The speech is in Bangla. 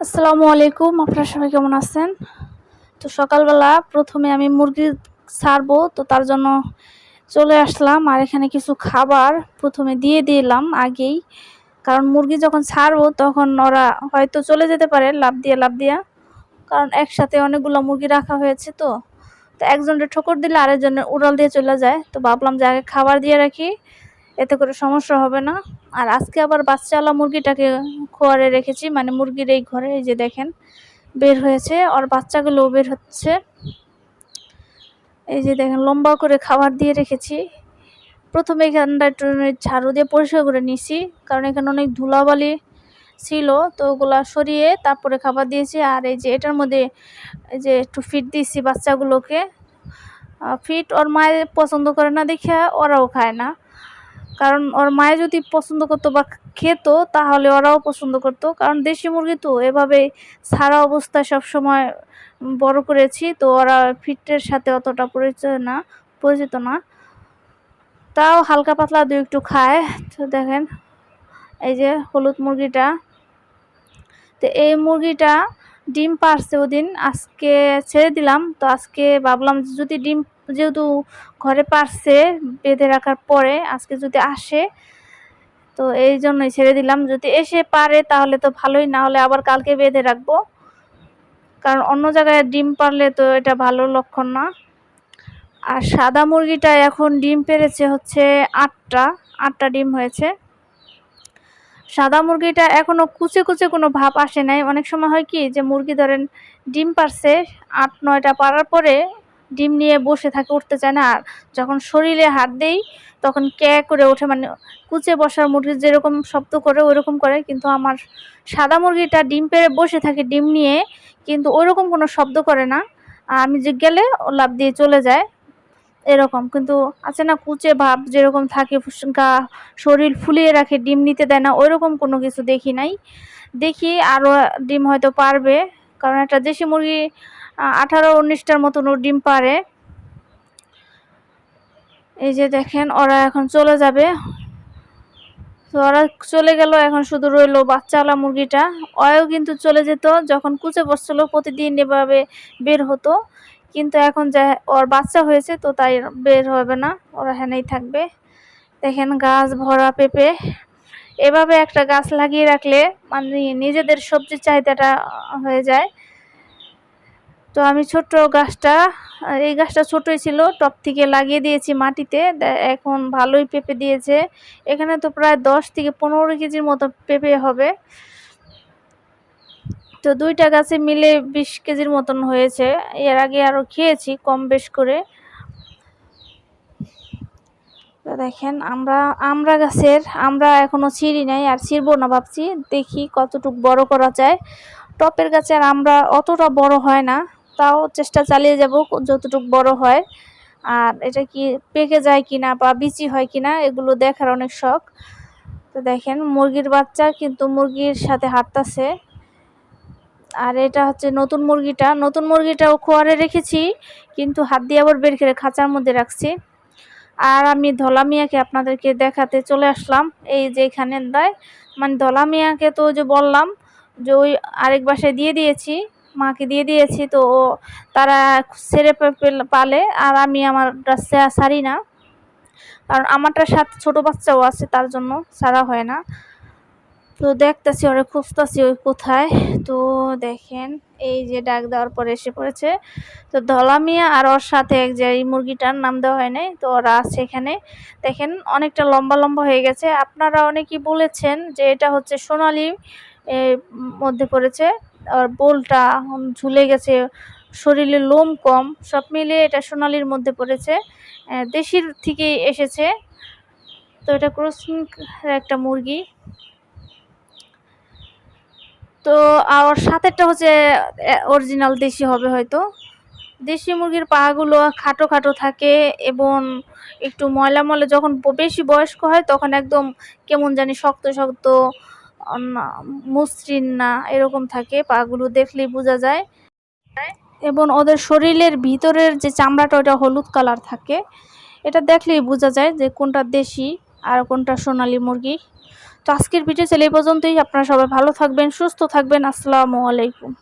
আসসালামু আলাইকুম, আপনারা সবাই কেমন আছেন? তো সকালবেলা প্রথমে আমি মুরগি ছাড়বো, তো তার জন্য চলে আসলাম আর এখানে কিছু খাবার প্রথমে দিয়ে দিলাম আগেই। কারণ মুরগি যখন ছাড়বো তখন ওরা হয়তো চলে যেতে পারে লাভ দিয়ে লাভ দিয়া। কারণ একসাথে অনেকগুলো মুরগি রাখা হয়েছে তো। তো একজনের ঠোকর দিলে আরেকজনের উড়াল দিয়ে চলে যায়। তো ভাবলাম যে আগে খাবার দিয়ে রাখি এতে করে সমস্যা হবে না। আর আজকে আবার বাচ্চাওয়ালা মুরগিটাকে খোয়ারে রেখেছি মানে মুরগির এই ঘরে এই যে দেখেন, বের হয়েছে, ওর বাচ্চাগুলোও বের হচ্ছে। এই যে দেখেন, লম্বা করে খাবার দিয়ে রেখেছি। প্রথমে এখানটা একটু ঝাড়ু দিয়ে পরিষ্কার করে নিছি কারণ এখানে অনেক ধুলাবালি ছিল, তো ওগুলা সরিয়ে তারপরে খাবার দিয়েছি। আর এই যে এটার মধ্যে এই যে একটু ফিট দিয়েছি বাচ্চাগুলোকে। ফিট ওর মায়ের পছন্দ করে না দেখে ওরাও খায় না। কারণ ওর মায়ে যদি পছন্দ করতো বা খেত, তাহলে ওরাও পছন্দ করতো। কারণ দেশি মুরগি তো, এভাবে সারা অবস্থায় সব সময় বড় করেছি, তো ওরা ফিটের সাথে অতটা পরিচয় না, পরিচিত না। তাও হালকা পাতলা দু একটু খায়, তো দেখেন, এই যে হলুদ মুরগিটা। তো এই মুরগিটা ডিম পারছে ওদিন, আজকে ছেড়ে দিলাম, তো আজকে ভাবলাম যদি ডিম যেহেতু ঘরে পারছে বেঁধে রাখার পরে, আজকে যদি আসে, তো এই জন্যই ছেড়ে দিলাম। যদি এসে পারে তাহলে তো ভালোই, না হলে আবার কালকে বেঁধে রাখব। কারণ অন্য জায়গায় ডিম পারলে তো এটা ভালো লক্ষণ না। আর সাদা মুরগিটা এখন ডিম পেরেছে হচ্ছে আটটা আটটা ডিম হয়েছে। সাদা মুরগিটা এখনও কুচে কুচে কোনো ভাব আসে নাই। অনেক সময় হয় কি যে মুরগি ধরেন ডিম পারছে, আট, নয়টা পারার পরে ডিম নিয়ে বসে থাকে, উঠতে চায় না। আর যখন শরীরে হাত দেই, তখন ক্যা করে ওঠে মানে কুচে বসার মুরগি যেরকম শব্দ করে ওইরকম করে। কিন্তু আমার সাদা মুরগিটা ডিম পেরে বসে থাকে ডিম নিয়ে, কিন্তু ওইরকম কোনো শব্দ করে না। আমি যে গেলে ও লাভ দিয়ে চলে যায়, এরকম। কিন্তু আছে না, কুচে ভাব যেরকম থাকে গা শরীর ফুলিয়ে রাখে, ডিম নিতে দেয় না ওইরকম কোনো কিছু দেখি নাই। দেখি আরও ডিম হয়তো পারবে, কারণ একটা দেশি মুরগি আঠারো উনিশটার মতন ও ডিম পারে। এই যে দেখেন, ওরা এখন চলে যাবে। তো ওরা চলে গেল এখন শুধু রইল বাচ্চাওয়ালা মুরগিটা। ওয়ও কিন্তু চলে যেত, যখন কুচে বসছিল প্রতিদিন এভাবে বের হতো। কিন্তু এখন যা, ওর বাচ্চা হয়েছে তো তাই বের হবে না, ওরা হেনেই থাকবে। দেখেন গাছ ভরা পেঁপে। এভাবে একটা গাছ লাগিয়ে রাখলে মানে নিজেদের সবজির চাহিদাটা হয়ে যায়। তো আমি ছোট্ট গাছটা এই গাছটা ছোটই ছিল, টপ থেকে লাগিয়ে দিয়েছি মাটিতে। এখন ভালোই পেঁপে দিয়েছে। এখানে তো প্রায় দশ থেকে পনেরো কেজির মতো পেঁপে হবে। তো দুইটা গাছে মিলে বিশ কেজির মতন হয়েছে। এর আগে আরও খেয়েছি কম বেশ করে। তো দেখেন, আমরা আমরা গাছের, আমরা এখনও ছিঁড়ি নাই, আর ছিঁড়বো না ভাবছি। দেখি কতটুক বড় করা যায়। টপের গাছে আর আমরা অতটা বড় হয় না। তাও চেষ্টা চালিয়ে যাব, যতটুক বড় হয়। আর এটা কি পেকে যায় কিনা বা বিচি হয় কিনা, এগুলো দেখার অনেক শখ। তো দেখেন, মুরগির বাচ্চা কিন্তু মুরগির সাথে হাঁটতেছে। আর এটা হচ্ছে নতুন মুরগিটা। নতুন মুরগিটাও খোয়ারে রেখেছি, কিন্তু হাত দিয়ে আবার বের করে খাঁচার মধ্যে রাখছি। আর আমি ধলা মিয়াকে আপনাদেরকে দেখাতে চলে আসলাম। এই যে এখানে দেয় মানে ধলা মিয়াকে তো যে বললাম যে ওই আরেক বাসায় দিয়ে দিয়েছি। মাকে দিয়ে দিয়েছি, তো তারা ছেড়ে পালে আর আমি আমার সারি না। কারণ আমারটার সাথে ছোট বাচ্চাও আছে, তার জন্য সারা হয় না। তো দেখতেছি ওরা, খুঁজতেছি ওই কোথায়। তো দেখেন, এই যে ডাক দেওয়ার পরে এসে পড়েছে। তো ধলামিয়া আর ওর সাথে এক যে এই মুরগিটার নাম দেওয়া হয় নাই, তো ওরা আছে এখানে। দেখেন, অনেকটা লম্বা লম্বা হয়ে গেছে। আপনারা অনেকেই বলেছেন যে এটা হচ্ছে সোনালি মধ্যে পড়েছে। আর বোলটা ঝুলে গেছে, শরীরে লোম কম, সব মিলিয়ে এটা সোনালির মধ্যে পড়েছে। দেশির থেকেই এসেছে। তো এটা ক্রসিং একটা মুরগি। তো আর সাথেরটা হচ্ছে অরিজিনাল দেশি হবে হয়তো। দেশি মুরগির পাগুলো খাটো খাটো থাকে এবং একটু ময়লা ময়লা যখন বেশি বয়স্ক হয় তখন একদম কেমন জানি শক্ত শক্ত মসৃণ না, এরকম থাকে, পাগুলো দেখলেই বোঝা যায়। এবং ওদের শরীরের ভিতরের যে চামড়াটা ওটা হলুদ কালার থাকে। এটা দেখলেই বোঝা যায় যে কোনটা দেশি আর কোনটা সোনালি মুরগি। তো আজকের ভিডিও ছিল এই পর্যন্তই। আপনারা সবাই ভালো থাকবেন, সুস্থ থাকবেন। আসসালামু আলাইকুম।